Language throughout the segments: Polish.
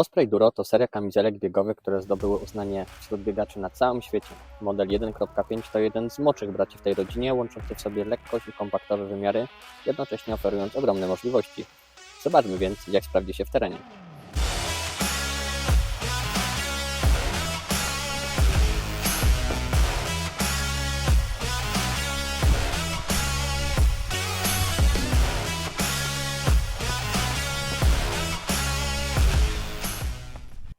Osprey Duro to seria kamizelek biegowych, które zdobyły uznanie wśród biegaczy na całym świecie. Model 1.5 to jeden z młodszych braci w tej rodzinie, łączący w sobie lekkość i kompaktowe wymiary, jednocześnie oferując ogromne możliwości. Zobaczmy więc, jak sprawdzi się w terenie.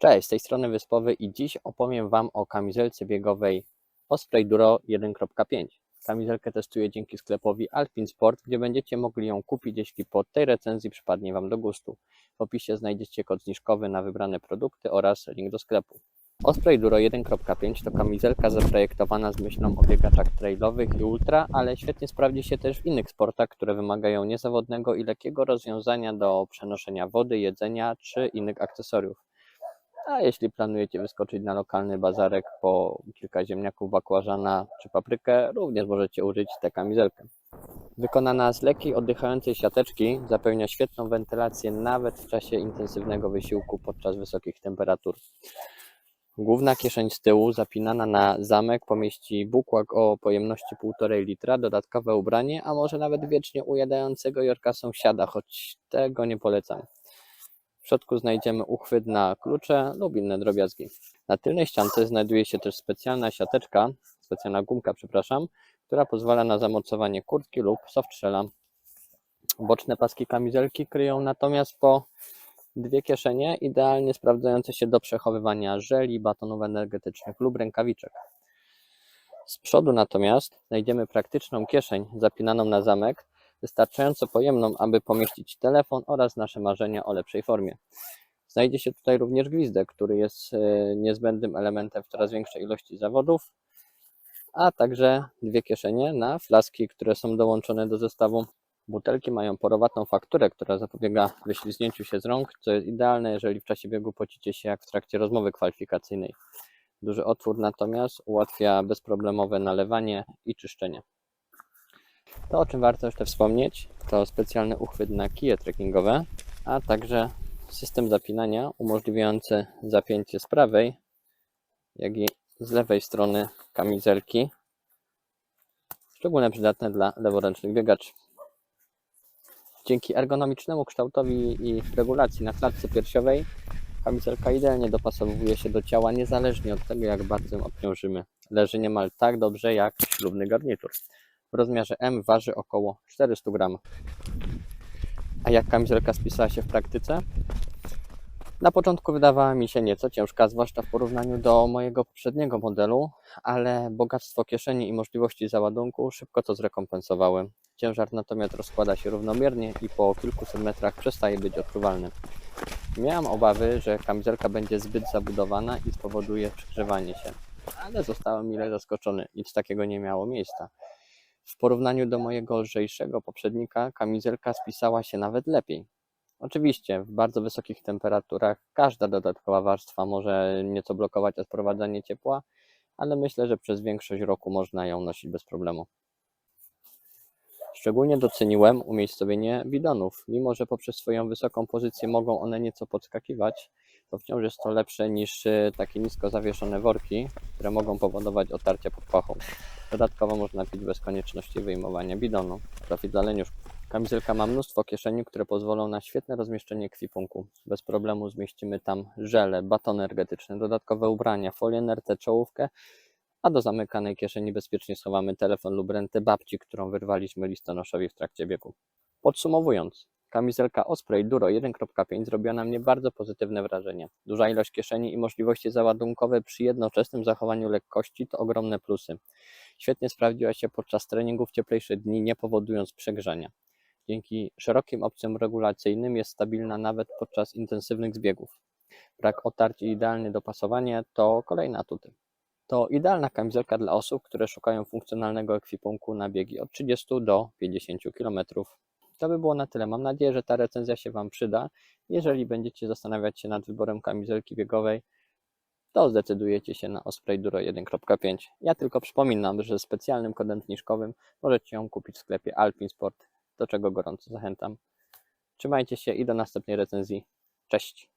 Cześć, z tej strony Wyspowy i dziś opowiem Wam o kamizelce biegowej Osprey Duro 1.5. Kamizelkę testuję dzięki sklepowi Alpin Sport, gdzie będziecie mogli ją kupić, jeśli po tej recenzji przypadnie Wam do gustu. W opisie znajdziecie kod zniżkowy na wybrane produkty oraz link do sklepu. Osprey Duro 1.5 to kamizelka zaprojektowana z myślą o biegaczach trailowych i ultra, ale świetnie sprawdzi się też w innych sportach, które wymagają niezawodnego i lekkiego rozwiązania do przenoszenia wody, jedzenia czy innych akcesoriów. A jeśli planujecie wyskoczyć na lokalny bazarek po kilka ziemniaków, bakłażana czy paprykę, również możecie użyć tę kamizelkę. Wykonana z lekkiej, oddychającej siateczki zapewnia świetną wentylację nawet w czasie intensywnego wysiłku podczas wysokich temperatur. Główna kieszeń z tyłu, zapinana na zamek, pomieści bukłak o pojemności 1,5 litra, dodatkowe ubranie, a może nawet wiecznie ujadającego Jorka sąsiada, choć tego nie polecam. W środku znajdziemy uchwyt na klucze lub inne drobiazgi. Na tylnej ściance znajduje się też specjalna siateczka, specjalna gumka, przepraszam, która pozwala na zamocowanie kurtki lub softshella. Boczne paski kamizelki kryją natomiast po dwie kieszenie, idealnie sprawdzające się do przechowywania żeli, batonów energetycznych lub rękawiczek. Z przodu natomiast znajdziemy praktyczną kieszeń zapinaną na zamek, wystarczająco pojemną, aby pomieścić telefon oraz nasze marzenia o lepszej formie. Znajdzie się tutaj również gwizdek, który jest e, niezbędnym elementem w coraz większej ilości zawodów, a także dwie kieszenie na flaski, które są dołączone do zestawu. Butelki mają porowatą fakturę, która zapobiega wyślizgnięciu się z rąk, co jest idealne, jeżeli w czasie biegu pocicie się jak w trakcie rozmowy kwalifikacyjnej. Duży otwór natomiast ułatwia bezproblemowe nalewanie i czyszczenie. To, o czym warto jeszcze wspomnieć, to specjalny uchwyt na kije trekkingowe, a także system zapinania umożliwiający zapięcie z prawej, jak i z lewej strony kamizelki, szczególnie przydatne dla leworęcznych biegaczy. Dzięki ergonomicznemu kształtowi i regulacji na klatce piersiowej, kamizelka idealnie dopasowuje się do ciała, niezależnie od tego, jak bardzo ją obciążymy. Leży niemal tak dobrze jak ślubny garnitur w rozmiarze M waży około 400 gram. A jak kamizelka spisała się w praktyce? Na początku wydawała mi się nieco ciężka, zwłaszcza w porównaniu do mojego poprzedniego modelu, ale bogactwo kieszeni i możliwości załadunku szybko to zrekompensowały. Ciężar natomiast rozkłada się równomiernie i po kilkuset metrach przestaje być odczuwalny. Miałam obawy, że kamizelka będzie zbyt zabudowana i spowoduje przegrzewanie się, ale zostałem mile zaskoczony, nic takiego nie miało miejsca. W porównaniu do mojego lżejszego poprzednika, kamizelka spisała się nawet lepiej. Oczywiście, w bardzo wysokich temperaturach każda dodatkowa warstwa może nieco blokować odprowadzanie ciepła, ale myślę, że przez większość roku można ją nosić bez problemu. Szczególnie doceniłem umiejscowienie bidonów. Mimo, że poprzez swoją wysoką pozycję mogą one nieco podskakiwać, to wciąż jest to lepsze niż y, takie nisko zawieszone worki, które mogą powodować otarcia pod pachą. Dodatkowo można pić bez konieczności wyjmowania bidonu. Profit dla leniuszków. Kamizelka ma mnóstwo kieszeni, które pozwolą na świetne rozmieszczenie kwipunku. Bez problemu zmieścimy tam żele, batony energetyczne, dodatkowe ubrania, folię NRT, czołówkę, a do zamykanej kieszeni bezpiecznie schowamy telefon lub rentę babci, którą wyrwaliśmy listonoszowi w trakcie biegu. Podsumowując, kamizelka Osprey Duro 1.5 zrobiła na mnie bardzo pozytywne wrażenie. Duża ilość kieszeni i możliwości załadunkowe przy jednoczesnym zachowaniu lekkości to ogromne plusy. Świetnie sprawdziła się podczas treningów w cieplejsze dni, nie powodując przegrzania. Dzięki szerokim opcjom regulacyjnym jest stabilna nawet podczas intensywnych zbiegów. Brak otarć i idealne dopasowanie to kolejne atuty. To idealna kamizelka dla osób, które szukają funkcjonalnego ekwipunku na biegi od 30 do 50 km. To by było na tyle. Mam nadzieję, że ta recenzja się Wam przyda. Jeżeli będziecie zastanawiać się nad wyborem kamizelki biegowej, to zdecydujecie się na Osprey Duro 1.5. Ja tylko przypominam, że specjalnym kodem zniżkowym możecie ją kupić w sklepie Alpin Sport, do czego gorąco zachęcam. Trzymajcie się i do następnej recenzji. Cześć!